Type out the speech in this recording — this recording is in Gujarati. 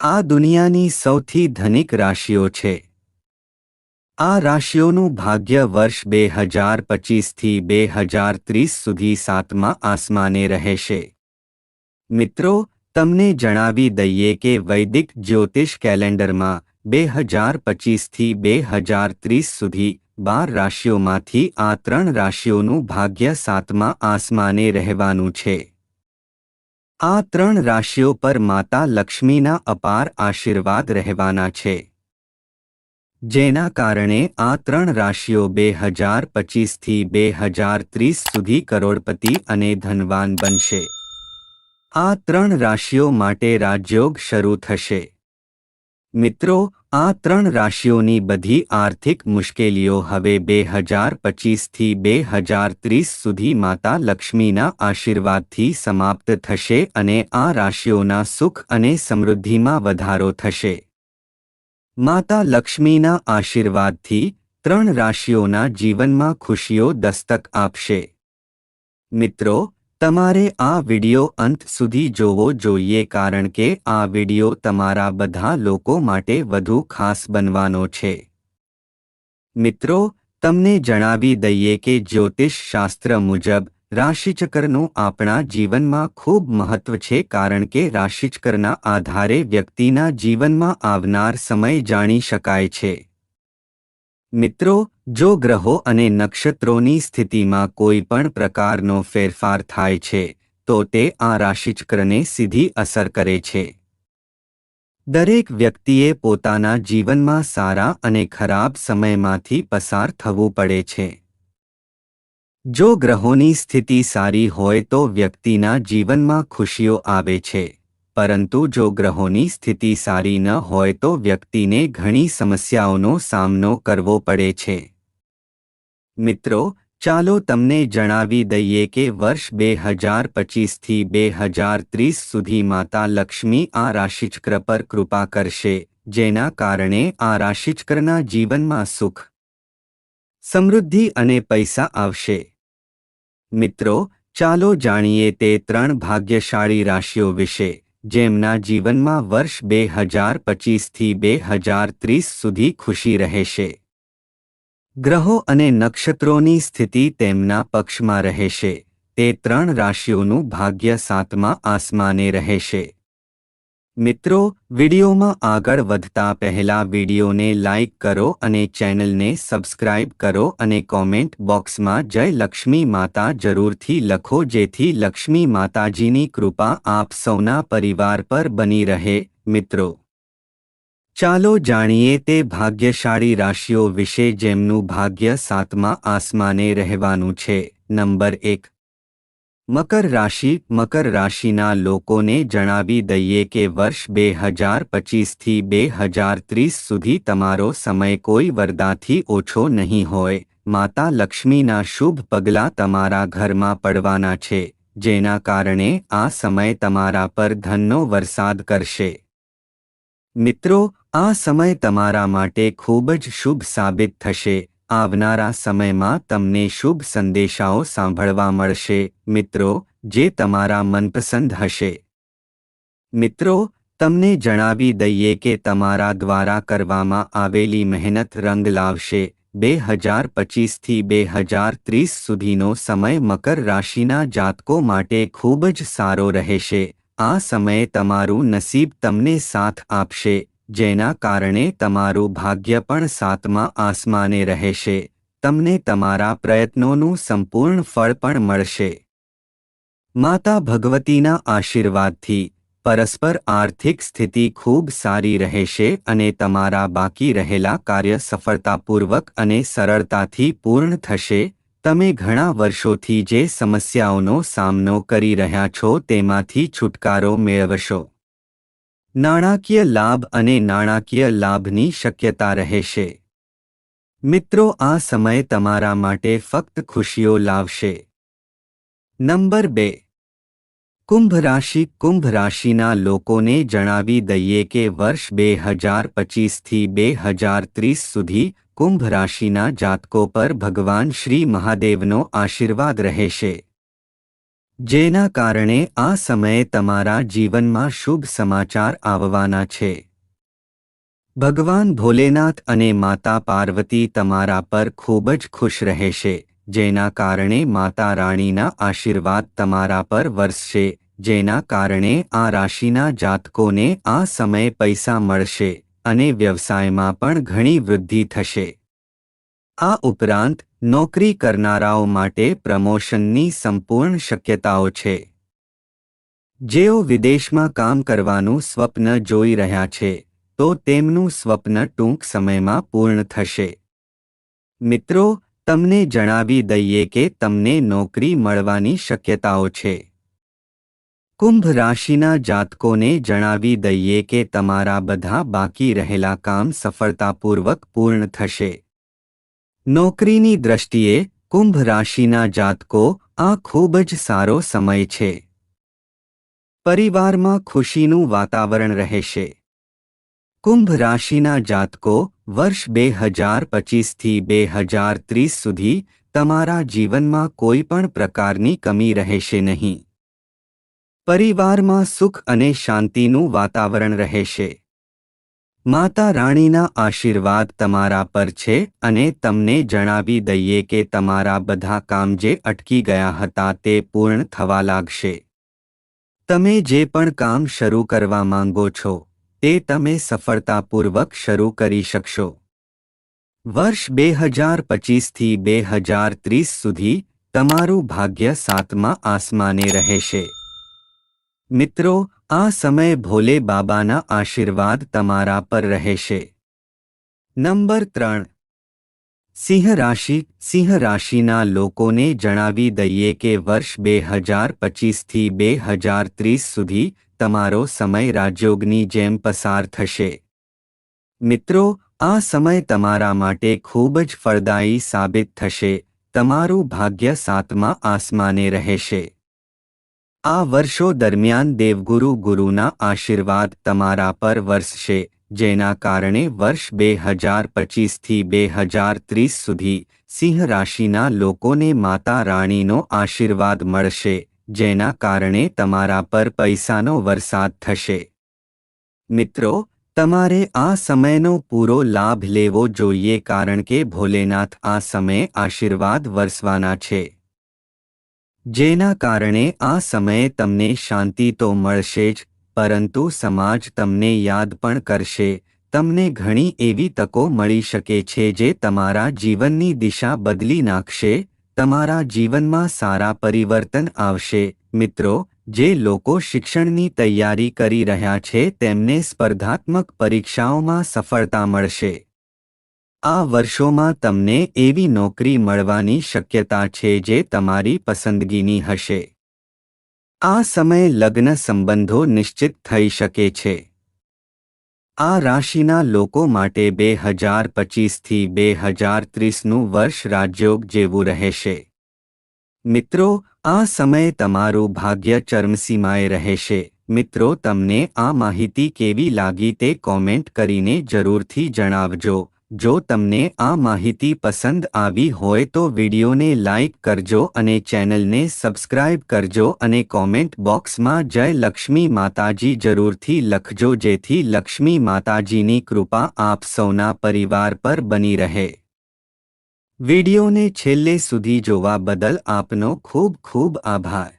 આ દુનિયાની સૌથી ધનિક રાશિઓ છે. આ રાશિઓનું ભાગ્ય વર્ષ બે હજાર પચીસથી બે હજાર ત્રીસ સુધી સાતમા આસમાને રહેશે. મિત્રો, તમને જણાવી દઈએ કે વૈદિક જ્યોતિષ કેલેન્ડરમાં બે હજાર પચીસથી બે હજાર ત્રીસ સુધી બાર રાશિઓમાંથી આ ત્રણ રાશિઓનું ભાગ્ય સાતમા આસમાને રહેવાનું છે. આ ત્રણ રાશિઓ પર માતા લક્ષ્મીના અપાર આશીર્વાદ રહેવાના છે. જેના કારણે આ ત્રણ રાશિઓ બે હજાર પચીસથી બે હજાર ત્રીસ સુધી કરોડપતિ અને ધનવાન બનશે. આ ત્રણ રાશિઓ માટે રાજયોગ શરૂ થશે. મિત્રો આ ત્રણ રાશિઓની બધી આર્થિક મુશ્કેલીઓ હવે બે હજાર પચીસથી બે હજાર ત્રીસ સુધી માતા લક્ષ્મીના આશીર્વાદથી સમાપ્ત થશે અને આ રાશિઓના સુખ અને સમૃદ્ધિમાં વધારો થશે. માતા લક્ષ્મીના આશીર્વાદથી ત્રણ રાશિઓના જીવનમાં ખુશીઓ દસ્તક આપશે. મિત્રો તમારે આ વિડિયો અંત સુધી જોવો જોઈએ કારણ કે આ વિડિયો તમારા બધા લોકો માટે વધુ ખાસ બનવાનો છે. મિત્રો, તમને જણાવી દઈએ કે જ્યોતિષ શાસ્ત્ર મુજબ, રાશિચક્રનું આપણા જીવનમાં ખૂબ મહત્વ છે કારણ કે રાશિચક્રના આધારે વ્યક્તિના જીવનમાં આવનાર સમય જાણી શકાય છે. મિત્રો, જો ગ્રહો અને નક્ષત્રોની સ્થિતિમાં કોઈ પણ પ્રકારનો ફેરફાર થાય છે, તો તે આ રાશિચક્રને સીધી અસર કરે છે. દરેક વ્યક્તિએ પોતાના જીવનમાં સારા અને ખરાબ સમયમાંથી પસાર થવું પડે છે. જો ગ્રહોની સ્થિતિ સારી હોય તો વ્યક્તિના જીવનમાં ખુશીઓ આવે છે. પરંતુ જો ગ્રહોની સ્થિતિ સારી ન હોય તો વ્યક્તિને ઘણી સમસ્યાઓનો સામનો કરવો પડે છે. મિત્રો, ચાલો તમને જણાવી દઈએ કે વર્ષ બે હજાર પચીસથી બે હજાર ત્રીસ સુધી માતા લક્ષ્મી આ રાશિચક્ર પર કૃપા કરશે, જેના કારણે આ રાશિચક્રના જીવનમાં સુખ, સમૃદ્ધિ અને પૈસા આવશે. મિત્રો, ચાલો જાણીએ તે ત્રણ ભાગ્યશાળી રાશિઓ વિશે. જેમના જીવનમાં વર્ષ બે હજાર પચીસથી બે હજાર ત્રીસ સુધી ખુશી રહેશે. ગ્રહો અને નક્ષત્રોની સ્થિતિ તેમના પક્ષમાં રહેશે. તે ત્રણ રાશિઓનું ભાગ્ય સાતમા આસમાને રહેશે. મિત્રો, વિડિયોમાં આગળ વધતા પહેલા વિડીયોને લાઇક કરો અને ચેનલને સબસ્ક્રાઇબ કરો અને કોમેન્ટ બોક્સમાં જય લક્ષ્મી માતા જરૂરથી લખો જેથી લક્ષ્મી માતાજીની કૃપા આપ સૌના પરિવાર પર બની રહે, મિત્રો. ચાલો જાણીએ તે ભાગ્યશાળી રાશિઓ વિશે જેમનું ભાગ્ય સાતમા આસમાને રહેવાનું છે. નંબર એક મકર રાશિ, મકર રાશિના લોકોને જણાવી દઈએ કે વર્ષ બે હજાર પચીસથી બે હજાર ત્રીસ સુધી તમારો સમય કોઈ વરદાથી ઓછો નહીં હોય. માતા લક્ષ્મીના શુભ પગલાં તમારા ઘરમાં પડવાના છે, જેના કારણે આ સમય તમારા પર ધનનો વરસાદ કરશે. મિત્રો, આ સમય તમારા માટે ખૂબ જ શુભ સાબિત થશે. આવનારા સમયમાં તમને શુભ સંદેશાઓ સાંભળવા મળશે. મિત્રો, જે તમારા મનપસંદ હશે. મિત્રો, તમને જણાવી દઈએ કે તમારા દ્વારા કરવામાં આવેલી મહેનત રંગ લાવશે. બે હજાર પચીસથી બે હજાર ત્રીસ સુધીનો સમય મકર રાશિના જાતકો માટે ખૂબ જ સારો રહેશે. આ સમયે તમારું નસીબ તમને સાથ આપશે. જેના કારણે તમારું ભાગ્ય પણ સાતમા આસમાને રહેશે. તમને તમારા પ્રયત્નોનું સંપૂર્ણ ફળ પણ મળશે. માતા ભગવતીના આશીર્વાદથી પરસ્પર આર્થિક સ્થિતિ ખૂબ સારી રહેશે અને તમારા બાકી રહેલા કાર્ય સફળતાપૂર્વક અને સરળતાથી પૂર્ણ થશે. તમે ઘણા વર્ષોથી જે સમસ્યાઓનો સામનો કરી રહ્યા છો તેમાંથી છુટકારો મેળવશો. નાણાકીય લાભ અને નાણાકીય લાભની શક્યતા રહેશે મિત્રો, આ સમય તમારા માટે ફક્ત ખુશીઓ લાવશે. નંબર બે. કુંભ રાશિ કુંભ રાશિના લોકોને જણાવી દઈએ કે વર્ષ બે હજાર પચીસથી બે હજાર ત્રીસ સુધી કુંભ રાશિના જાતકો પર ભગવાન શ્રી મહાદેવનો આશીર્વાદ રહેશે. જેના કારણે આ સમયે તમારા જીવનમાં શુભ સમાચાર આવવાના છે. ભગવાન ભોલેનાથ અને માતા પાર્વતી તમારા પર ખૂબ જ ખુશ રહેશે, જેના કારણે માતા રાણીના આશીર્વાદ તમારા પર વરસશે, જેના કારણે આ રાશિના જાતકોને આ સમયે પૈસા મળશે અને વ્યવસાયમાં પણ ઘણી વૃદ્ધિ થશે. આ ઉપરાંત નોકરી કરનારાઓ માટે પ્રમોશનની સંપૂર્ણ શક્યતાઓ છે. જેઓ વિદેશમાં કામ કરવાનું સ્વપ્ન જોઈ રહ્યા છે, તો તેમનું સ્વપ્ન ટૂંક સમયમાં પૂર્ણ થશે. મિત્રો, તમને જણાવી દઈએ કે તમને નોકરી મળવાની શક્યતાઓ છે. કુંભ રાશિના જાતકોને જણાવી દઈએ કે તમારા બધા બાકી રહેલા કામ સફળતાપૂર્વક પૂર્ણ થશે. નોકરીની દ્રષ્ટિએ કુંભ રાશિના જાતકો આ ખૂબ જ સારો સમય છે. પરિવારમાં ખુશીનું વાતાવરણ રહેશે. કુંભ રાશિના જાતકો વર્ષ બે હજાર પચીસથી બે હજાર ત્રીસ સુધી તમારા જીવનમાં કોઈ પણ પ્રકારની કમી રહેશે નહીં. પરિવારમાં સુખ અને શાંતિનું વાતાવરણ રહેશે. માતા રાણીના આશીર્વાદ તમારા પર છે અને તમને જણાવી દઈએ કે તમારા બધા કામ જે અટકી ગયા હતા તે પૂર્ણ થવા લાગશે. તમે જે પણ કામ શરૂ કરવા માંગો છો, તે તમે સફળતાપૂર્વક શરૂ કરી શકશો. વર્ષ બે હજાર પચીસથી બે હજાર ત્રીસ સુધી તમારું ભાગ્ય સાતમા આસમાને રહેશે. મિત્રો, આ સમય ભોલે બાબાના આશીર્વાદ તમારા પર રહેશે. નંબર ત્રણ. સિંહ રાશિ, સિંહ રાશિના લોકોને જણાવી દઈએ કે વર્ષ બે હજાર પચીસથી બે હજાર ત્રીસ સુધી તમારો સમય રાજયોગની જેમ પસાર થશે. મિત્રો, આ સમય તમારા માટે ખૂબ જ ફળદાયી સાબિત થશે. તમારું ભાગ્ય સાતમા આસમાને રહેશે. આ વર્ષો દરમિયાન દેવગુરુ ગુરુના આશીર્વાદ તમારા પર વરસશે, જેના કારણે વર્ષ બે હજાર પચીસથી બે હજાર ત્રીસ સુધી સિંહ રાશિના લોકોને માતા રાણીનો આશીર્વાદ મળશે, જેના કારણે તમારા પર પૈસાનો વરસાદ થશે. મિત્રો, તમારે આ સમયનો પૂરો લાભ લેવો જોઈએ કારણ કે ભોલેનાથ આ સમયે આશીર્વાદ વરસવાના છે. જેના કારણે આ સમયે તમને શાંતિ તો મળશે જ, પરંતુ સમાજ તમને યાદ પણ કરશે. તમને ઘણી એવી તકો મળી શકે છે જે તમારા જીવનની દિશા બદલી નાખશે, તમારા જીવનમાં સારા પરિવર્તન આવશે. મિત્રો, જે લોકો શિક્ષણની તૈયારી કરી રહ્યા છે તેમને સ્પર્ધાત્મક પરીક્ષાઓમાં સફળતા મળશે. આ વર્ષોમાં તમને એવી નોકરી મળવાની શક્યતા છે જે તમારી પસંદગીની હશે. આ સમયે લગ્ન સંબંધો નિશ્ચિત થઈ શકે છે. આ રાશિના લોકો માટે બે હજાર પચીસથી બે હજાર ત્રીસનું વર્ષ રાજયોગ જેવું રહેશે. મિત્રો, આ સમયે તમારું ભાગ્ય ચરમસીમાએ રહેશે. મિત્રો, તમને આ માહિતી કેવી લાગી તે કોમેન્ટ કરીને જરૂરથી જણાવજો. જો તમને આ માહિતી પસંદ આવી હોય તો વિડીયોને લાઇક કરજો અને ચેનલને સબસ્ક્રાઇબ કરજો અને કોમેન્ટ બોક્સમાં જય લક્ષ્મી માતાજી જરૂરથી લખજો જેથી લક્ષ્મી માતાજીની કૃપા આપ સૌના પરિવાર પર બની રહે. વિડીયોને છેલ્લે સુધી જોવા બદલ આપનો ખૂબ ખૂબ આભાર.